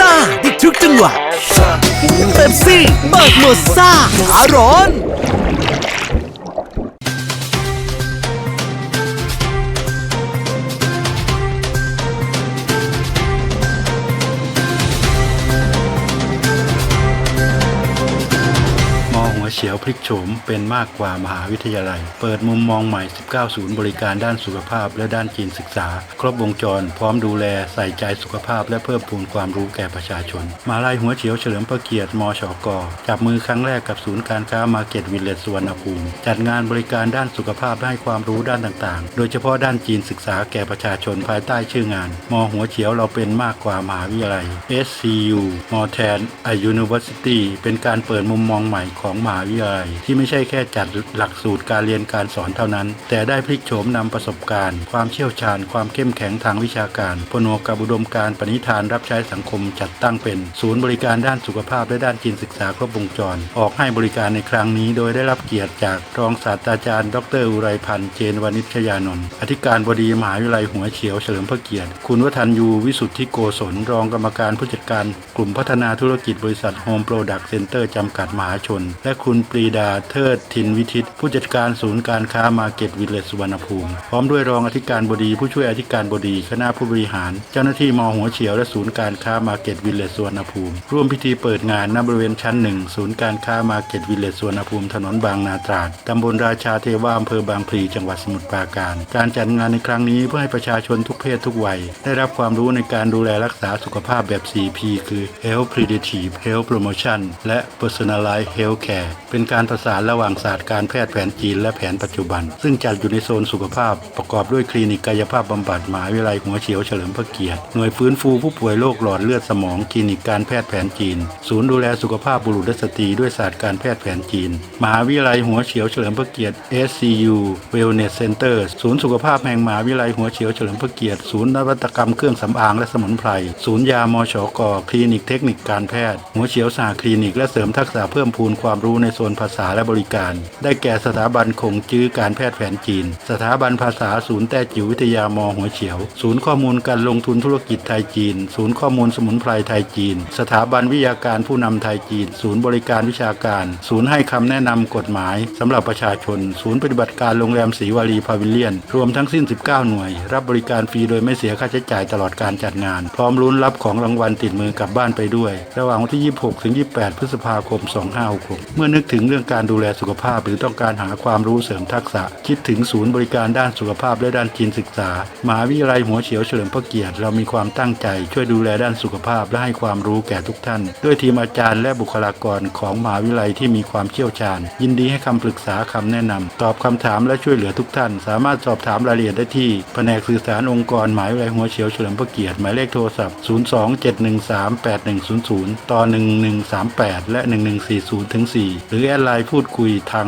ซ่าได้ทุกจังหวะเป๊ปซี่เปิดโหมดซ่าขาร้อน ลิกโฉมเป็นมากกว่ามหาวิทยาลัย เปิดมุมมองใหม่ 19 ศูนย์บริการด้านสุขภาพและด้านจีนศึกษา ครบวงจร พร้อมดูแลใส่ใจสุขภาพและเพิ่มพูนความรู้แก่ประชาชน มหาลัยหัวเฉียวเฉลิมพระเกียรติมชก จับมือครั้งแรกกับศูนย์การค้ามาเก็ตวิลเลจสวรรณภูมิ จัดงานบริการด้านสุขภาพให้ความรู้ด้านต่างๆ โดยเฉพาะด้านจีนศึกษาแก่ประชาชนภายใต้ชื่องาน มหัวเฉียวเราเป็นมากกว่ามหาวิทยาลัย SCU More Than a University เป็นการเปิดมุมมองใหม่ของมหาวิทยาลัยที่ไม่ใช่แค่จัดหลักสูตรการเรียนการสอนเท่านั้น แต่ได้พลิกโฉมนำประสบการณ์ ความเชี่ยวชาญ ความเข้มแข็งทางวิชาการผนวกับอุดมการปณิธานรับใช้สังคมจัดตั้งเป็น ศูนย์บริการด้านสุขภาพและด้านจีนศึกษาครบวงจร ออกให้บริการในครั้งนี้ โดยได้รับเกียรติจากรองศาสตราจารย์ ดรอุไรพันธ์เจนวณิชยานนท์อธิการบดีมหาวิทยาลัยหัวเฉียวเฉลิมพระเกียรติ คุณวทัญยูวิสุทธิโกศลรองกรรมการผู้จัดการ กลุ่มพัฒนาธุรกิจบริษัทโฮมโปรดักต์เซ็นเตอร์จำกัดมหาชน และคุณปรีดาเทิดทินวิทิต ผู้จัดการศูนย์การค้ามาเก็ตวิลเลจสุวรรณภูมิ พร้อมด้วยรองอธิการบดี ผู้ช่วยอธิการบดี คณะผู้บริหาร เจ้าหน้าที่มอหัวเฉียวและศูนย์การค้ามาเก็ตวิลเลจสุวรรณภูมิ ร่วมพิธีเปิดงานณบริเวณชั้นหนึ่งศูนย์การค้ามาเก็ตวิลเลจสุวรรณภูมิถนนบางนาตราดตำบลราชาเทวาอำเภอบางพลีจังหวัดสมุทรปราการ การจัดงานในครั้งนี้เพื่อให้ประชาชนทุกเพศทุกวัย ได้รับความรู้ในการดูแลรักษาสุขภาพแบบ 4P คือ Health Preventive Health Promotion และ Personalized Health Care เป็นการประสานระหว่างศาสตร์การแพทย์แผนจีนและแผนปัจจุบัน ซึ่งจัดอยู่ในโซนสุขภาพประกอบด้วยคลินิกกายภาพบำบัดหมหาวิทยาลัยหัวเฉียวเฉลิมพระเกียรติหน่วยฟื้นฟูผู้ป่วยโรคหลอดเลือดสมองคลินิกการแพทย์แผนจีน ศูนย์ดูแลสุขภาพบุรุษและสตรีด้วยศาสตร์การแพทย์แผนจีนมหาวิทยาลัยหัวเฉียวเฉลิมพระเกียรติ SCU Wellness Center ศูนย์สุขภาพแห่งมหาวิทยาลัยหัวเฉียวเฉลิมพระเกียรติศูนย์นวัตกรรมเครื่องสำอางและสมุนไพรศูนย์ยามชกคลินิกเทคนิคการแพทย์ หัวเฉียวสาคลินิกและเสริมทักษะเพิ่มพูนความรู้ในโซนภาษาและบริการ ได้แก่สถาบันคงจื้อการแพทย์แผนจีน สถาบันภาษาศูนย์แต้จิ๋ววิทยามหัวเฉียว ศูนย์ข้อมูลการลงทุนธุรกิจไทยจีน ศูนย์ข้อมูลสมุนไพรไทยจีน สถาบันวิทยาการผู้นำไทยจีน ศูนย์บริการวิชาการ ศูนย์ให้คำแนะนำกฎหมายสำหรับประชาชน ศูนย์ปฏิบัติการโรงแรมศรีวารีพาวิเลียน รวมทั้งสิ้น 19 หน่วย รับบริการฟรีโดยไม่เสียค่าใช้จ่ายตลอดการจัดงาน พร้อมลุ้นรับของรางวัลติดมือกลับบ้านไปด้วย ระหว่างวันที่ 26 ถึง 28 พฤษภาคม 2566เมื่อนึกถึงเรื่องการดูแลสุขภาพ หรือต้องการหาความรู้เสริมทักษะ คิดถึงศูนย์บริการด้านสุขภาพและด้านจีนศึกษา มหาวิทยาลัยหัวเฉียวเฉลิมพระเกียรติเรามีความตั้งใจ ช่วยดูแลด้านสุขภาพและให้ความรู้แก่ทุกท่าน ด้วยทีมอาจารย์และบุคลากรของมหาวิทยาลัยที่มีความเชี่ยวชาญ ยินดีให้คำปรึกษาคำแนะนำตอบคำถามและช่วยเหลือทุกท่าน สามารถสอบถามรายละเอียดได้ที่แผนกสื่อสารองค์กรมหาวิทยาลัยหัวเฉียวเฉลิมพระเกียรติหมายเลขโทรศัพท์ 027138100 ต่อ 1138 และ 1140ถึง4หรือแอดไลน์พูดคุยทาง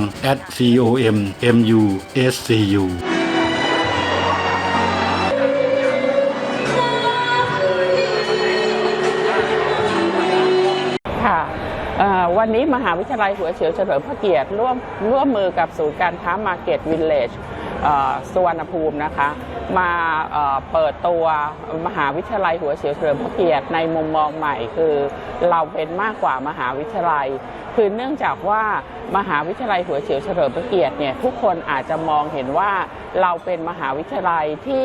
@commuscu ค่ะเอ่อวันนี้มหาวิทยาลัยหัวเฉียวเฉลิมพระเกียรติร่วมร่วมมือกับศูนย์การค้ามาร์เก็ตวิลเลจสุวรรณภูมินะคะ มาเอ่อเปิดตัวมหาวิทยาลัยหัวเฉียวเฉลิมพระเกียรติในมุมมองใหม่คือ เราเป็นมากกว่ามหาวิทยาลัย คือเนื่องจากว่ามหาวิทยาลัยหัวเฉียวเฉลิมพระเกียรติเนี่ยทุกคนอาจจะมองเห็นว่าเราเป็นมหาวิทยาลัยที่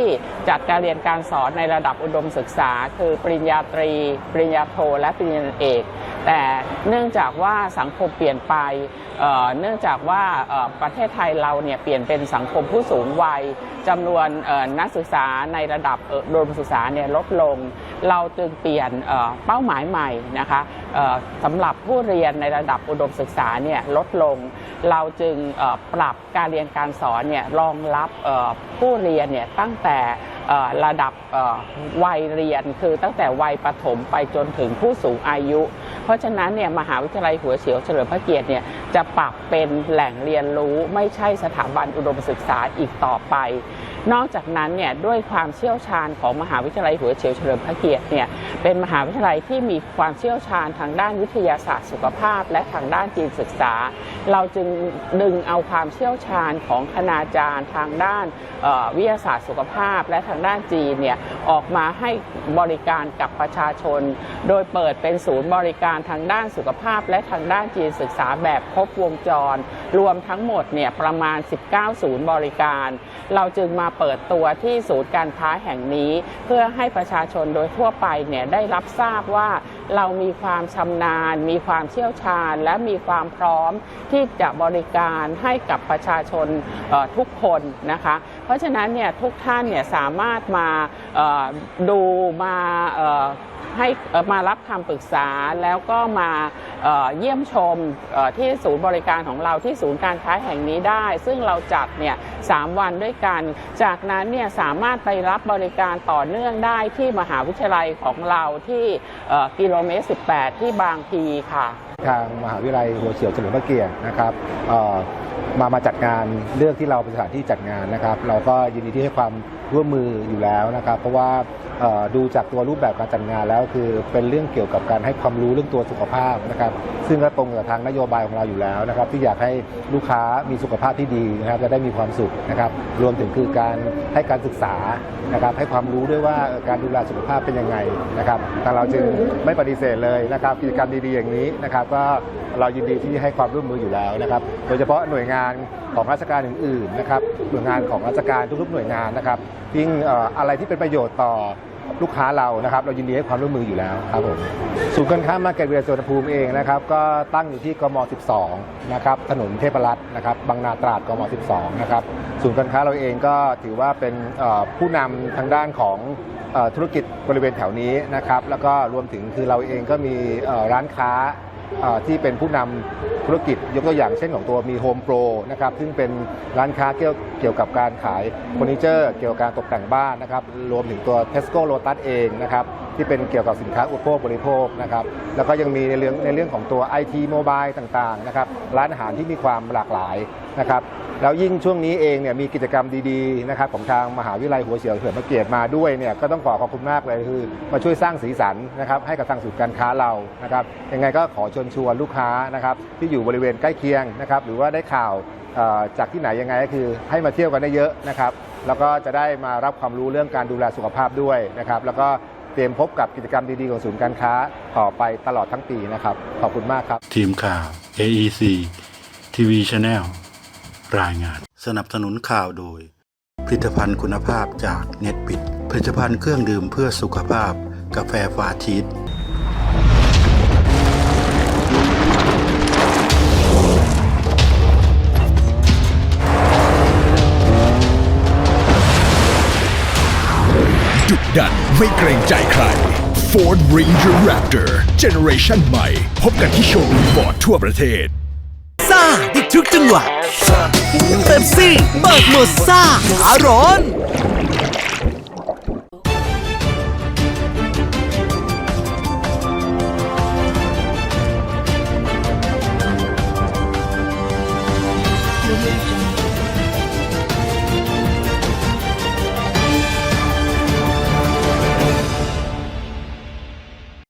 จัดการเรียนการสอนในระดับอุดมศึกษา คือปริญญาตรี ปริญญาโทและปริญญาเอก แต่เนื่องจากว่าสังคมเปลี่ยนไปเเนื่องจากว่าประเทศไทยเราเนี่ยเปลี่ยนเป็นสังคมผู้สูงวัยจำนวนนักศึกษาในระดับเอ่ออุดมศึกษาเนี่ยลดลง เราจึงเปลี่ยนเเป้าหมายใหม่นะคะสำหรับผู้เรียนในระดับอุดมศึกษาเนี่ยลดลง เราจึงปรับการเรียนการสอนเนี่ยรองรับผู้เรียนเนี่ยตั้งแต่ ระดับวัยเรียน คือตั้งแต่วัยประถมไปจนถึงผู้สูงอายุ เพราะฉะนั้นเนี่ยมหาวิทยาลัยหัวเฉียวเฉลิมพระเกียรติเนี่ยจะปรับเป็นแหล่งเรียนรู้ไม่ใช่สถาบันอุดมศึกษาอีกต่อไป นอกจากนั้นเนี่ยด้วยความเชี่ยวชาญของมหาวิทยาลัยหัวเฉียวเฉลิมพระเกียรติเนี่ยเป็นมหาวิทยาลัยที่มีความเชี่ยวชาญทางด้านวิทยาศาสตร์สุขภาพ และทางด้านจีนศึกษา เราจึงดึงเอาความเชี่ยวชาญของคณาจารย์ทางด้านวิทยาศาสตร์สุขภาพ และทางด้านจีนเนี่ยออกมาให้บริการกับประชาชน โดยเปิดเป็นศูนย์บริการทางด้านสุขภาพ และทางด้านจีนศึกษาแบบครบวงจร รวมทั้งหมดเนี่ยประมาณ 19 ศูนย์บริการ เราจึงมาเปิดตัวที่ศูนย์การค้าแห่งนี้ เพื่อให้ประชาชนโดยทั่วไปเนี่ยได้รับทราบว่าเรามีความชำนาญ มีความเชี่ยวชาญ และมีความพร้อมที่จะบริการให้กับประชาชนทุกคนนะคะเพราะฉะนั้นเนี่ยทุกท่านเนี่ยสามารถมาดูมา ให้มารับคำปรึกษาแล้วก็มาเยี่ยมชมที่ศูนย์บริการของเราที่ศูนย์การค้าแห่งนี้ได้ ซึ่งเราจัดเนี่ยสามวันด้วยกัน จากนั้นเนี่ยสามารถไปรับบริการต่อเนื่องได้ที่มหาวิทยาลัยของเราที่กิโลเมตร 18 ที่บางพีค่ะทางมหาวิทยาลัยหัวเฉียวเฉลิมพระเกียรตินะครับมามาจัดงานเลือกที่เราเป็นสถานที่จัดงานนะครับ เราก็ยินดีที่ให้ความร่วมมืออยู่แล้วนะครับ เพราะว่า ดูจากตัวรูปแบบการจัดงานแล้ว คือเป็นเรื่องเกี่ยวกับการให้ความรู้เรื่องตัวสุขภาพนะครับ ซึ่งก็ตรงกับทางนโยบายของเราอยู่แล้วนะครับ ที่อยากให้ลูกค้ามีสุขภาพที่ดีนะครับจะได้มีความสุขนะครับ รวมถึงคือการให้การศึกษานะครับ ให้ความรู้ด้วยว่าการดูแลสุขภาพเป็นยังไงนะครับทางเราจึงไม่ปฏิเสธเลยนะครับ กิจกรรมดีๆอย่างนี้นะครับ ก็ เรายินดีที่ให้ความร่วมมืออยู่แล้วนะครับ โดยเฉพาะหน่วยงานของราชการอื่นๆนะครับหน่วยงานของราชการทุกๆ หน่วยงานนะครับยิ่งอะไรที่เป็นประโยชน์ต่อลูกค้าเรานะครับ เรายินดีให้ความร่วมมืออยู่แล้วครับผมศูนย์การค้ามาเก็ตเวลสวนภูมิเองนะครับ ก็ตั้งอยู่ที่กม 12 นะครับ ถนนเทพรัตน์นะครับบางนาตราดกม 12 นะครับ ศูนย์การค้าเราเองก็ถือว่าเป็นผู้นำทางด้านของธุรกิจบริเวณแถวนี้นะครับ แล้วก็รวมถึงคือเราเองก็มีร้านค้า ที่เป็นผู้นำธุรกิจยกตัวอย่างเช่นของตัวมีโฮมโปรนะครับซึ่งเป็นร้านค้าเกี่ยวเกี่ยวกับการขายเฟอร์นิเจอร์เกี่ยวกับการตกแต่งบ้านนะครับรวมถึงตัว Tesco Lotus เองนะครับที่เป็นเกี่ยวกับสินค้าอุปโภคบริโภคนะครับแล้วก็ยังมีในเรื่องในเรื่องของตัว IT Mobile ต่างๆนะครับร้านอาหารที่มีความหลากหลายนะครับ แล้วยิ่งช่วงนี้เองเนี่ยมีกิจกรรมดีๆนะครับของทางมหาวิทยาลัยหัวเฉียวเฉลิมพระเกียรติมาด้วยเนี่ยก็ต้องขอขอบคุณมากเลยคือ มาช่วยสร้างสีสันนะครับให้กับทางศูนย์การค้าเรานะครับยังไงก็ขอเชิญชวนลูกค้านะครับที่อยู่บริเวณใกล้เคียงนะครับหรือว่าได้ข่าวจากที่ไหนยังไงก็คือให้มาเที่ยวกันได้เยอะนะครับแล้วก็จะได้มารับความรู้เรื่องการดูแลสุขภาพด้วยนะครับแล้วก็เตรียมพบกับกิจกรรมดีๆของศูนย์การค้าต่อไปตลอดทั้งปีนะครับขอบคุณมากครับ ทีมข่าว AEC TV Channel รายงาน สนับสนุนข่าวโดย ผลิตภัณฑ์คุณภาพจากเน็ตบิดผลิตภัณฑ์เครื่องดื่มเพื่อสุขภาพ กาแฟฟาชีสดุดันไม่เกรงใจใคร Ford Ranger Raptor Generation ใหม่ พบกันที่โชว์รูมฟอร์ดทั่วประเทศ ซ่าได้ทุกจังหวะเป๊ปซี่เบิร์ดหมดซ่าขาร้อน